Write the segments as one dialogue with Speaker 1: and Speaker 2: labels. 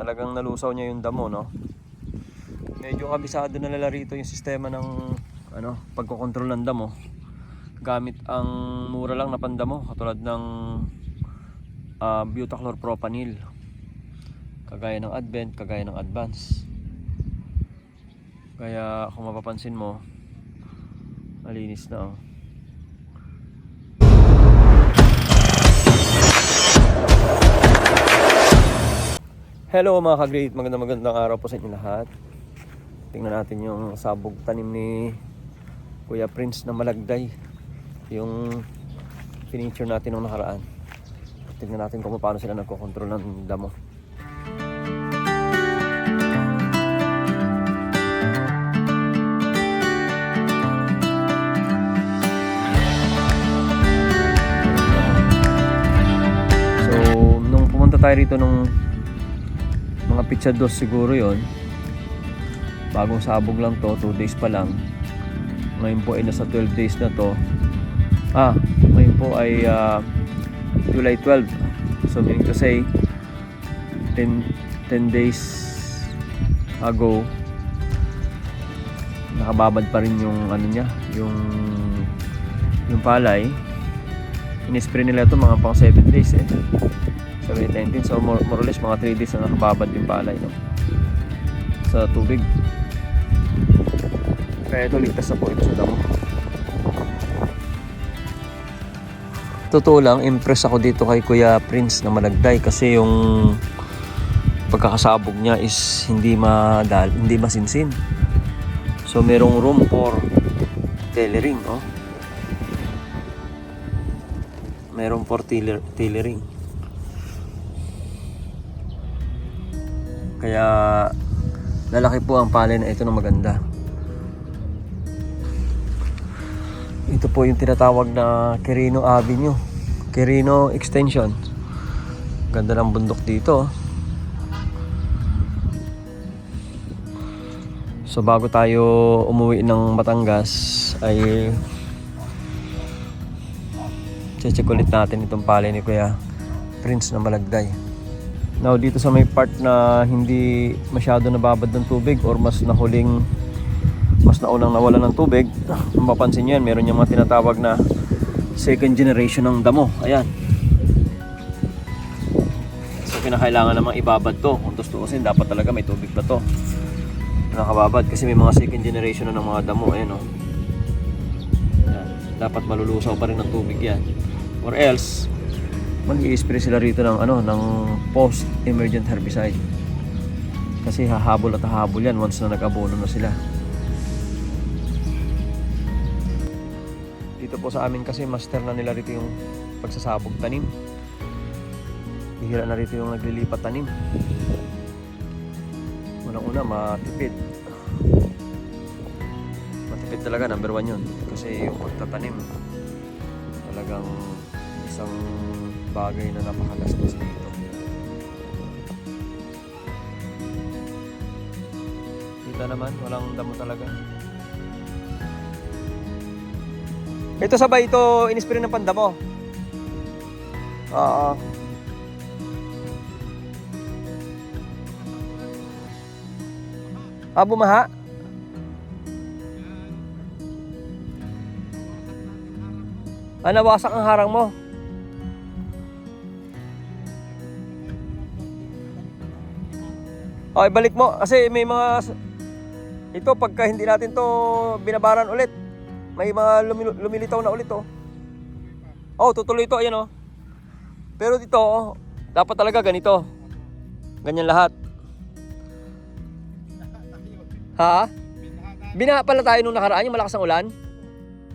Speaker 1: Talagang nalusaw niya yung damo, no? Medyo kabisado na nila rito yung sistema ng ano, pagkokontrol ng damo. Gamit ang mura lang na pandamo, katulad ng uh, butachlorpropanil. Kagaya ng Advent, kagaya ng Advance. Kaya kung mapapansin mo, malinis na oh. Hello mga ka-great, magandang magandang araw po sa inyo lahat. Tingnan natin yung sabog tanim ni Kuya Prince na malagday. Yung finiture natin nung nakaraan. Tingnan natin kung paano sila nagkokontrol ng damo. So, nung pumunta tayo rito nung mga pizza dos siguro yon bagong sabog lang to 2 days pa lang. Ngayon po ay nasa 12 days na to. Ah ngayon po ay ah, July 12 so meaning to say 10, 10 days ago nakababad pa rin yung ano niya yung yung palay. In-spray nila ito mga pang 7 days eh May 19 so more, more or less mga 3 days na nakababad yung palay no? sa tubig. Kaya ito ligtas na po ito sa damo. Totoo lang impress ako dito kay Kuya Prince na malagday kasi yung pagkakasabog niya is hindi madal hindi masinsin. So merong room for tailoring oh. Merong for tailor, tailoring Kaya lalaki po ang palay na ito ng maganda. Ito po yung tinatawag na Quirino Avenue. Quirino Extension. Ganda ng bundok dito. oh. So bago tayo umuwi ng Batangas ay check ulit natin itong palay ni Kuya Prince na Malagday. Now dito sa may part na hindi masyado nababad ng tubig or mas nahuling mas naunang nawala ng tubig, mapapansin nyo yan, meron yung mga tinatawag na second generation ng damo. Ayan. So kinakailangan namang ibabad to. Kung tustusin, dapat talaga may tubig pa to. Nakababad kasi may mga second generation na ng mga damo. Ayan o. Ayan. Dapat malulusaw pa rin ng tubig yan. Or else, mag-i-spray sila rito ng ano ng post emergent herbicide. Kasi hahabol at hahabol yan once na nag-abono na sila. Dito po sa amin kasi master na nila rito yung pagsasabog tanim. Bihira na rito yung naglilipat tanim. Unang una matipid. Matipid talaga number one yun. Kasi yung pagtatanim talagang isang bagay na napakagastos dito. Kita naman, walang damo talaga. Ito sabay ito, inispray ng pandamo. Oo. Ah, bumaha? Ah, nawasak ang harang mo. Okay, balik mo kasi may mga ito pagka hindi natin to binabaran ulit. May mga lumi- lumilitaw na ulit oh. Oh, tutuloy ito ayan oh. Pero dito oh, dapat talaga ganito. Ganyan lahat. Ha? Binaha pala tayo nung nakaraan yung malakas ang ulan.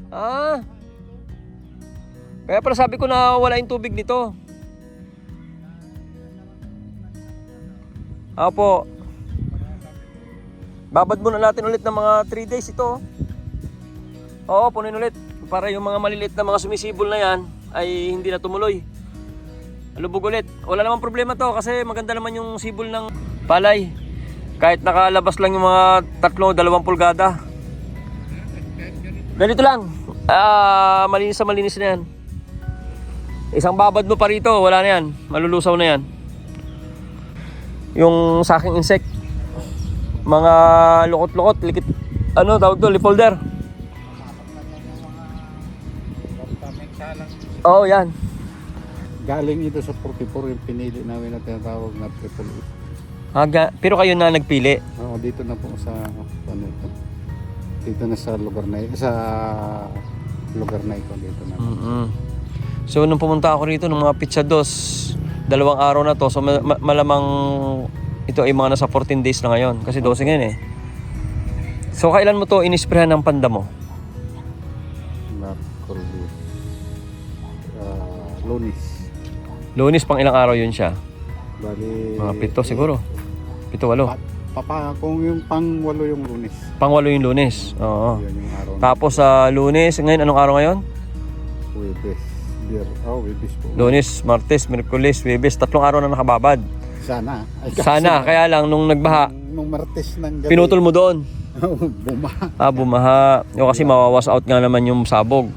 Speaker 1: Ah. Kaya pala sabi ko na wala yung tubig nito. Opo. Babad muna natin ulit ng mga 3 days ito. Oo, punin ulit. Para yung mga maliliit na mga sumisibol na yan ay hindi na tumuloy. Lubog ulit. Wala namang problema to kasi maganda naman yung sibol ng palay. Kahit nakalabas lang yung mga tatlo, dalawang pulgada. Ganito lang. Ah, malinis sa malinis na yan. Isang babad mo pa rito, wala na yan. Malulusaw na yan. Yung sa aking insect. Mga lukot-lukot, likit, ano tawag to, leafolder. Oo, oh, yan.
Speaker 2: Galing ito sa 44 yung pinili namin na tinatawag na triple E.
Speaker 1: Haga, pero kayo na nagpili.
Speaker 2: Oo, dito na po sa ano ito. Dito na sa lugar na sa lugar na ito dito na.
Speaker 1: mm So nung pumunta ako rito ng mga pizza dos, dalawang araw na to. So ma- ma- malamang ito ay mga nasa 14 days na ngayon kasi 12 ngayon eh. So kailan mo to inisprehan ng panda mo?
Speaker 2: Mercury. Uh, Lunis.
Speaker 1: Lunes pang ilang araw yun siya.
Speaker 2: Bali
Speaker 1: Mga pito siguro. Pito walo.
Speaker 2: Pa- Papa, kung yung pang walo yung lunes.
Speaker 1: Pangwalo yung lunes. Oo.
Speaker 2: Yung araw
Speaker 1: Tapos sa lunes, ngayon anong araw ngayon?
Speaker 2: Webes. Beer. Oh, Webes po.
Speaker 1: Lunes, Martes, Miyerkules, Webes, tatlong araw na nakababad.
Speaker 2: Sana. Ay, kaso
Speaker 1: Sana, kaya lang nung nagbaha,
Speaker 2: Nung, nung Martes ng gabi.
Speaker 1: pinutol mo doon.
Speaker 2: Buma.
Speaker 1: Ah, bumaha. O kasi mawawas out nga naman yung sabog.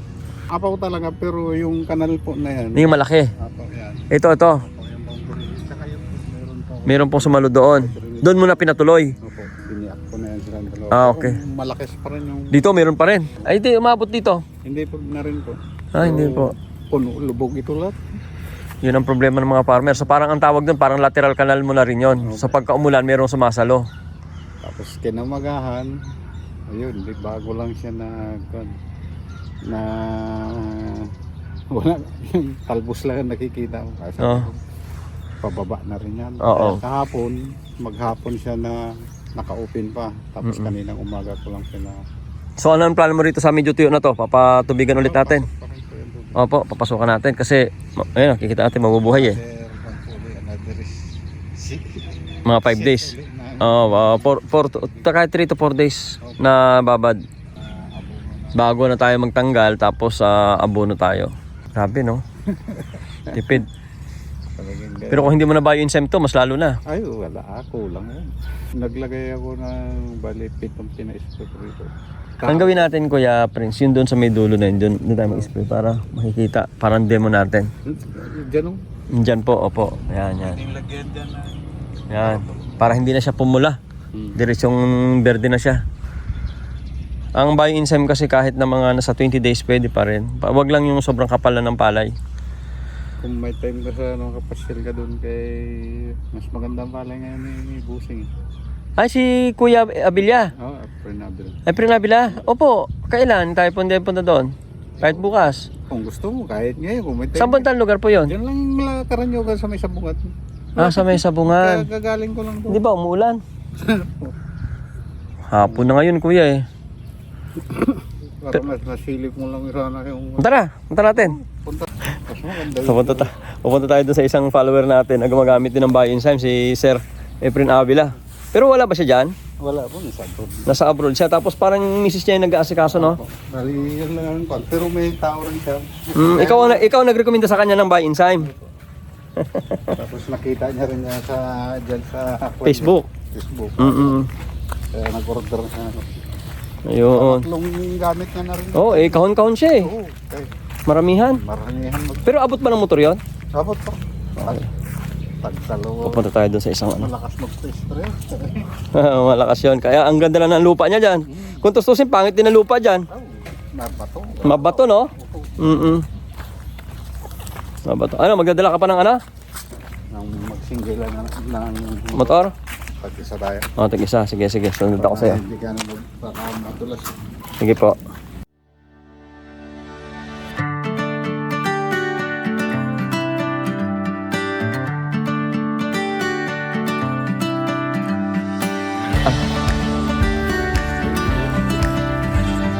Speaker 2: Apaw talaga pero yung kanal po na yan.
Speaker 1: Yung malaki.
Speaker 2: Apaw yan.
Speaker 1: Ito, ito.
Speaker 2: Apaw yung boundary. Tsaka yung meron po.
Speaker 1: Meron pong sumalo doon. Doon mo na pinatuloy.
Speaker 2: Opo, biniyak ko na yan sila dalawa.
Speaker 1: Ah,
Speaker 2: Pero
Speaker 1: okay.
Speaker 2: Malakas pa rin yung...
Speaker 1: Dito, meron pa rin. Ay, hindi, umabot dito.
Speaker 2: Hindi po na rin po.
Speaker 1: Ah, hindi po.
Speaker 2: Puno, lubog ito lahat.
Speaker 1: Yun ang problema ng mga farmer. So parang ang tawag doon, parang lateral canal mo na rin yun. So pagka umulan, merong sumasalo.
Speaker 2: Tapos kinamagahan, ayun, di bago lang siya na... na... Wala, talbos lang ang nakikita ko. Kasi
Speaker 1: Oo.
Speaker 2: pababa na rin yan.
Speaker 1: Oo.
Speaker 2: Kaya kahapon, maghapon siya na naka-open pa. Tapos kaninang umaga ko lang siya na...
Speaker 1: So ano ang plano mo rito sa medyo tuyo na to? Papatubigan ulit natin.
Speaker 2: Parang po yun doon.
Speaker 1: Opo, papasukan natin kasi ayun, nakikita natin mabubuhay eh. Mga 5 days. Oo, uh, for, for, kahit 3 to 4 days na babad. Bago na tayo magtanggal tapos sa abono tayo. Grabe no? Tipid. Pero kung hindi mo na bio-enzyme to, mas lalo na.
Speaker 2: Ay, wala ako lang yan. Naglagay ako ng bali pitong pina-spray rito.
Speaker 1: Ang gawin natin Kuya Prince, yun doon sa may dulo na yun, doon, doon tayo mag-spray para makikita. Parang demo natin.
Speaker 2: Diyan o.
Speaker 1: Diyan po, opo. Yan, yan.
Speaker 2: Nilagyan dyan na.
Speaker 1: Yan. Para hindi na siya pumula.
Speaker 2: Hmm.
Speaker 1: Diretsyong berde na siya. Ang bio-enzyme kasi kahit na mga nasa 20 days pwede pa rin. Pa- Wag lang yung sobrang kapal na ng palay.
Speaker 2: Kung may time ka sa ano, kapasyal ka doon kay mas magandang palay ngayon ni Busing.
Speaker 1: Ay, si Kuya Abilia.
Speaker 2: Oo, oh, April
Speaker 1: April Abilia? Opo. Kailan tayo punta punta doon? Kahit bukas.
Speaker 2: Kung gusto mo, kahit ngayon, kung may time.
Speaker 1: Saan bantang lugar po yon?
Speaker 2: Diyan lang mula Karanyogan sa may sabungat.
Speaker 1: Ah, sa may
Speaker 2: Kaya
Speaker 1: sabungan.
Speaker 2: gagaling ko lang doon.
Speaker 1: Di ba umuulan? Hapon na ngayon, kuya eh.
Speaker 2: Para mas nasilip mo lang sana yung
Speaker 1: Tara, punta natin.
Speaker 2: punta. Yun.
Speaker 1: Pupunta, ta pupunta tayo dun sa isang follower natin na gumagamit din ng bio-enzyme, si Sir Efren Avila. Pero wala ba siya dyan?
Speaker 2: Wala po, nasa abroad.
Speaker 1: Nasa abroad siya. Tapos parang yung misis niya yung nag-aasikaso, no?
Speaker 2: Bali, yun lang ang kwan. Pero may tao rin siya.
Speaker 1: Mm, ikaw, ang, ikaw ang nagrekomenda sa kanya ng bio-enzyme.
Speaker 2: Tapos nakita niya rin niya sa, dyan sa
Speaker 1: Facebook.
Speaker 2: Facebook.
Speaker 1: Mm-mm.
Speaker 2: Kaya nag-order na. Ano.
Speaker 1: Ayun.
Speaker 2: Tatlong gamit niya na rin.
Speaker 1: Oh, eh, kahon-kahon siya eh.
Speaker 2: Oo, okay.
Speaker 1: Maramihan.
Speaker 2: Maramihan mag...
Speaker 1: Pero abot ba ng motor yon?
Speaker 2: Sabot po. Tag, tagdalawa.
Speaker 1: Pupunta tayo dun sa isang ano.
Speaker 2: Malakas mag-stress.
Speaker 1: Malakas yun. Kaya ang ganda lang ng lupa niya dyan. Kung tustusin, pangit din ang lupa dyan.
Speaker 2: Oh, nabato.
Speaker 1: Mabato, no? Mm-mm. Mabato. Ano, magdadala ka pa ng ano?
Speaker 2: Nang mag-single lang ng, ng
Speaker 1: Motor?
Speaker 2: pag-isa tayo.
Speaker 1: O, tig isa. Sige, sige. Sunod ako sa'yo.
Speaker 2: Hindi ka na baka matulas.
Speaker 1: Sige po.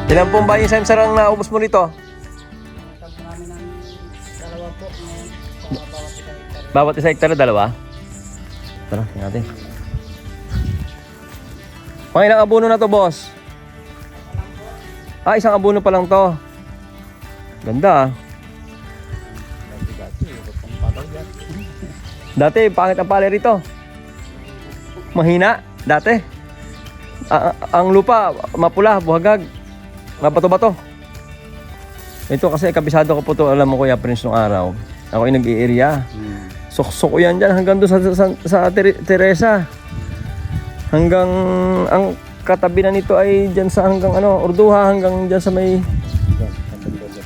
Speaker 1: Ilan pong bayan sa sarang naubos mo nito? Bawat isa hektare, dalawa? Tara, tingnan natin. Pangilang abono na to, boss? Ah, isang abono pa lang to. Ganda ah.
Speaker 2: Dati-dati, pang.
Speaker 1: Dati, pangit ang palay rito. Mahina, dati. A- ang lupa, mapula, buhagag. Mabato-bato. Ito kasi kabisado ko po to, alam mo Kuya Prince nung araw. Ako ay nag-i-area.
Speaker 2: Hmm.
Speaker 1: Suksok yan dyan hanggang doon sa, sa, sa Ter- Teresa. Hanggang ang katabi na nito ay dyan sa hanggang ano, Urduha hanggang dyan sa may.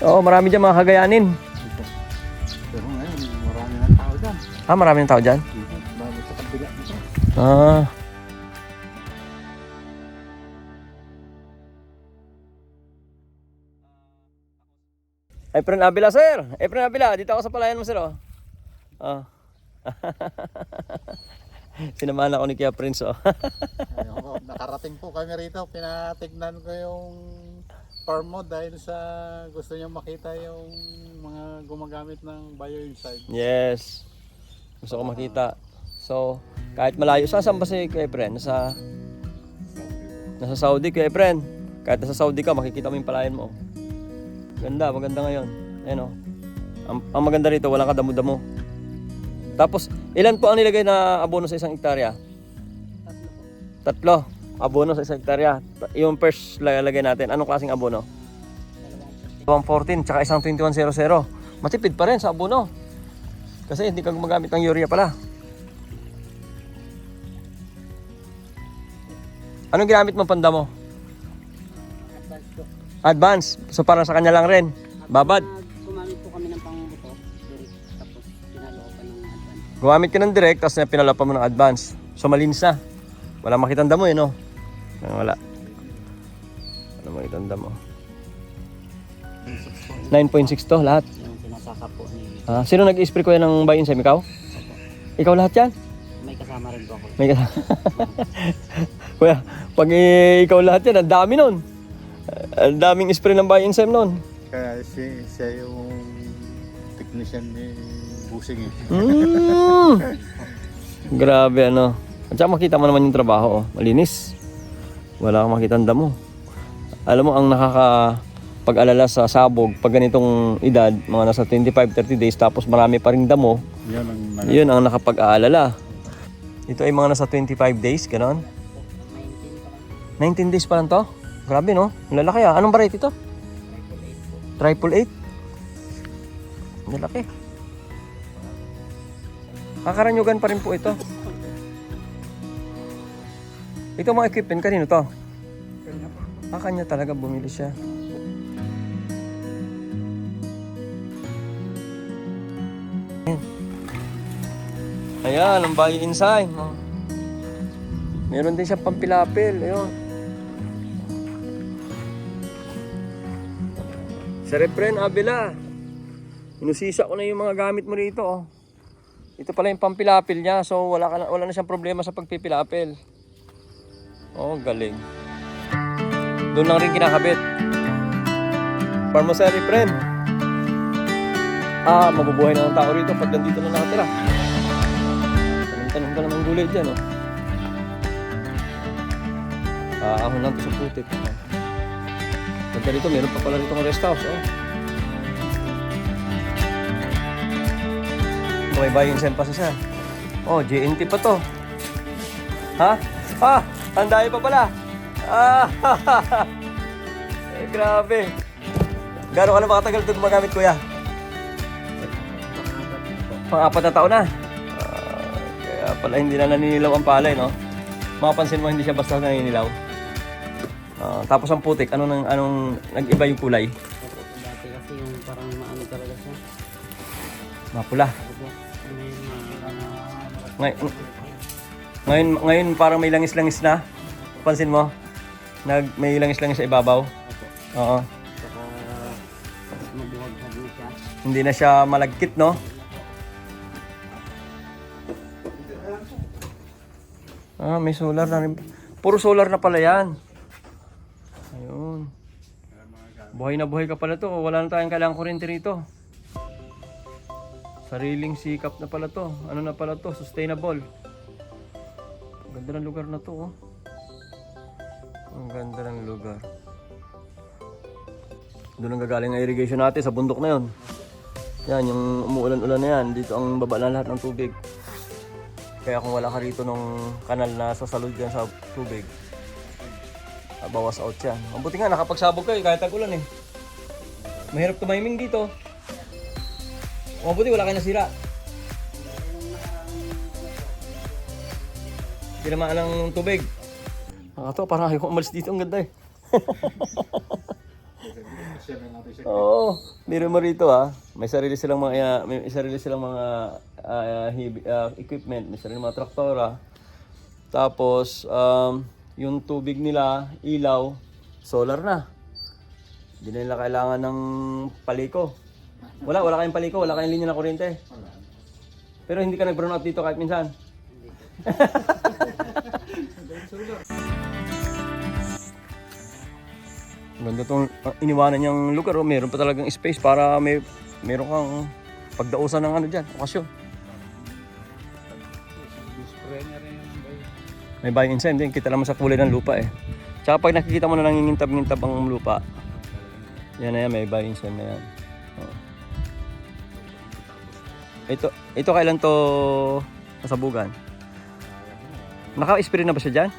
Speaker 1: Oo, marami dyan mga kagayanin.
Speaker 2: Pero ngayon, marami ng tao dyan.
Speaker 1: Ah, marami ng tao dyan?
Speaker 2: Nito.
Speaker 1: Ah. Efren Abila, sir. Efren Abila, dito ako sa palayan mo, sir. Oh. Ah. Sinamahan ako ni Kuya Prince, oh.
Speaker 2: Ayun po, nakarating po kami rito. Pinatignan ko yung farm mo dahil sa gusto niya makita yung mga gumagamit ng bioinside.
Speaker 1: yes. Gusto ko makita. So, kahit malayo, saan saan ba si Kuya Efren? Nasa, nasa Saudi, Kuya Efren. Kahit nasa Saudi ka, makikita mo yung palayan mo. Ganda, maganda ngayon. Ayan o. Ang, ang maganda rito, walang kadamo-damo. Tapos, ilan po ang nilagay na abono sa isang hektarya? Tatlo. Abono sa isang hektarya. Ta- Yung first lalagay natin, anong klaseng abono? 114, tsaka isang 2100. Matipid pa rin sa abono. Kasi hindi ka gumagamit ng urea pala. Anong ginamit mo panda mo? Advance. So parang sa kanya lang rin. Babad.
Speaker 3: Gumamit po kami ng pangbuto, direct, tapos pinaloopan ng advance.
Speaker 1: Gumamit ka ng direct, tapos pinalapan mo ng advance. So malinis na. Wala makitang damo eh, no? Ah, Wala. Wala makitang damo. 9.6 to lahat.
Speaker 3: Yung pinasaka po ni...
Speaker 1: Ah, sino nag-spray ko yan ng buy Ikaw?
Speaker 3: Opo.
Speaker 1: Ikaw lahat yan?
Speaker 3: May kasama rin po ako.
Speaker 1: May ka- Kuya, pag eh, ikaw lahat yan, ang dami nun. Ang daming spray ng buy nun.
Speaker 2: Kaya si, siya yung technician ni Busing eh.
Speaker 1: Mm. Grabe ano. At saka makita mo naman yung trabaho, oh. malinis. Wala kang makita ang damo. Alam mo, ang nakaka pag-alala sa sabog, pag ganitong edad, mga nasa 25-30 days, tapos marami pa ring damo,
Speaker 2: Yan ang nag-
Speaker 1: yun ang nakapag-aalala. Ito ay mga nasa 25 days, ganon.
Speaker 3: 19 pa lang.
Speaker 1: 19 days pa lang to? Grabe no? Ang lalaki ah. Anong variety to? Triple 8? Ang lalaki. Kakaranyugan pa rin po ito. Ito mga equipment, kanino to? Ah, kanya talaga bumili siya. Ayan, ang bayo inside. Meron din siyang pampilapil. Ayun. Sa Repren Abela. Inusisa ko na yung mga gamit mo rito. Oh. Ito pala yung pampilapil niya. So wala, ka na, wala na siyang problema sa pagpipilapil. Oh, galing. Doon lang rin kinakabit. Farm mo sa Repren. Ah, mabubuhay na ng tao rito pag nandito na nakatira. Tanong-tanong ka naman gulay dyan, oh. Ah, ahon lang to sa putik. Oh. Ganda rito, meron pa pala rito ng rest house, oh. May buying sign pa sir. Oh, JNT pa to. Ha? Ah, ang pa pala. Ah, eh, grabe. Gano'n ka na makatagal ito gumagamit, kuya? Pang-apat na taon na. Ah, kaya pala hindi na naninilaw ang palay, no? Mapapansin mo hindi siya basta naninilaw. Ah, tapos ang putik, ano nang anong nag-iba yung kulay?
Speaker 3: Dati kasi yung parang maano talaga siya.
Speaker 1: Mapula. Ngay ngayon, ngayon parang may langis-langis na. Pansin mo? Nag may langis-langis sa ibabaw. Oo. Hindi na siya malagkit, no? Ah, may solar na rin. Puro solar na pala yan. Ayun. Buhay na buhay ka pala to. Wala na tayong kailangang kuryente rito. Sariling sikap na pala to. Ano na pala to? Sustainable. Ang ganda ng lugar na to, oh. Ang ganda ng lugar. Doon ang gagaling ang irrigation natin sa bundok na yon. Yan, yung umuulan-ulan na yan. Dito ang baba na lahat ng tubig. Kaya kung wala ka rito nung kanal na sasalod dyan sa tubig, Ah, bawas out yan. Ang nga, nakapagsabog kayo kahit tag-ulan eh. Mahirap tumiming dito. O mabuti, wala kayo nasira. Tinamaan ng tubig. Mga to, parang ayaw umalis dito. Ang ganda eh. Oo, meron mo rito ha. May sarili silang mga, uh, may sarili silang mga uh, uh, equipment, may sarili mga traktora. Tapos, um, yung tubig nila, ilaw, solar na. Hindi na nila kailangan ng paliko. Wala, wala kayong paliko, wala kayong linya ng kuryente. Pero hindi ka nag-burn out dito kahit minsan. Ganda tong uh, iniwanan niyang lugar. Oh. Meron pa talagang space para may meron kang pagdausan ng ano dyan, okasyon. May buying incentive din. Kita naman sa kulay ng lupa eh. Tsaka pag nakikita mo na nangingintab-ngintab ang lupa, yan na yan, may buying incentive na yan. Oo. Ito, ito kailan to nasabugan? Naka-spray na ba siya dyan?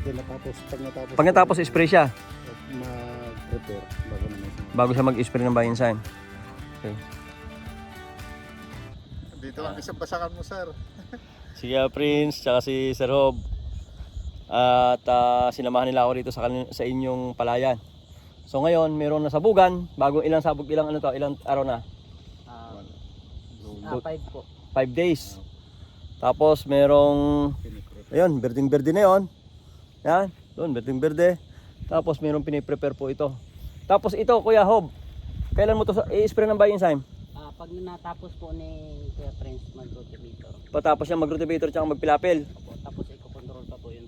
Speaker 2: Hindi natapos. Pag natapos.
Speaker 1: Pag natapos spray siya,
Speaker 2: mag-prepare bago na may
Speaker 1: bago siya mag-spray ng buying sign. Okay.
Speaker 2: Dito lang isang basakan mo, sir.
Speaker 1: Si uh, Prince, tsaka si Sir Hob. At ah, sinamahan nila ako rito sa, sa inyong palayan. So ngayon, meron na sabugan. Bago ilang sabog, ilang ano to, ilang araw na?
Speaker 3: Ah, ah, five po.
Speaker 1: 5 days. Tapos merong, ayun, berdeng-berde na yun. Yan, doon, berdeng-berde. Tapos merong piniprepare po ito. Tapos ito, Kuya Hob, kailan mo to i-spray ng buying sign?
Speaker 3: Ah, pag natapos po ni Kuya Prince mag-rotivator,
Speaker 1: Patapos siya mag-rotivator tsaka magpilapil.
Speaker 3: opo, tapos i-control pa po yung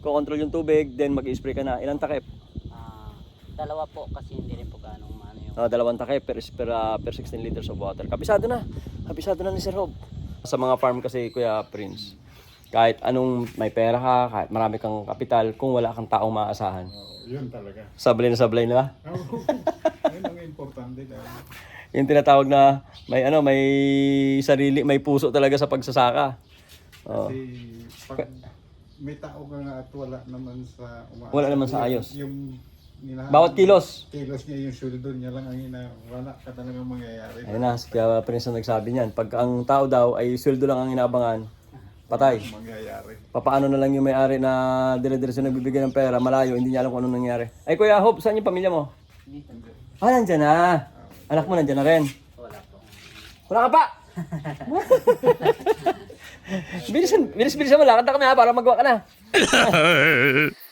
Speaker 3: tubig.
Speaker 1: Ko-control yung tubig, then mag-spray ka na. Ilang takip?
Speaker 3: Ah, dalawa po kasi hindi rin po ganong maano yung
Speaker 1: Ah, dalawang takip per, per, ah, per 16 liters of water. Kabisado na. Kabisado na ni Sir Rob. Sa mga farm kasi, Kuya Prince, kahit anong may pera ka, kahit marami kang kapital, kung wala kang taong maasahan,
Speaker 2: Yun talaga.
Speaker 1: sablay na sablay na.
Speaker 2: Yun ang importante dahil.
Speaker 1: Yung tinatawag na may ano, may sarili, may puso talaga sa pagsasaka. Oh.
Speaker 2: Kasi pag may tao ka nga at wala naman sa umaasa.
Speaker 1: Wala naman sa ayos.
Speaker 2: Yung nila,
Speaker 1: Bawat kilos.
Speaker 2: kilos niya yung sweldo niya lang ang ina. Wala ka talagang mangyayari.
Speaker 1: Ayun na, si Kuya Prince na nagsabi niyan. Pag ang tao daw ay sweldo lang ang inabangan, patay.
Speaker 2: Mangyayari.
Speaker 1: papaano na lang yung may-ari na dire-diretso nagbibigay ng pera, malayo, hindi niya alam kung ano nangyari. Ay, Kuya Hope, saan yung pamilya mo? Ah, nandyan na. Anak mo nandyan na rin.
Speaker 3: wala po.
Speaker 1: Wala ka pa! bilisan, bilis, bilisan mo. Lakad na kami ha, para magawa ka na.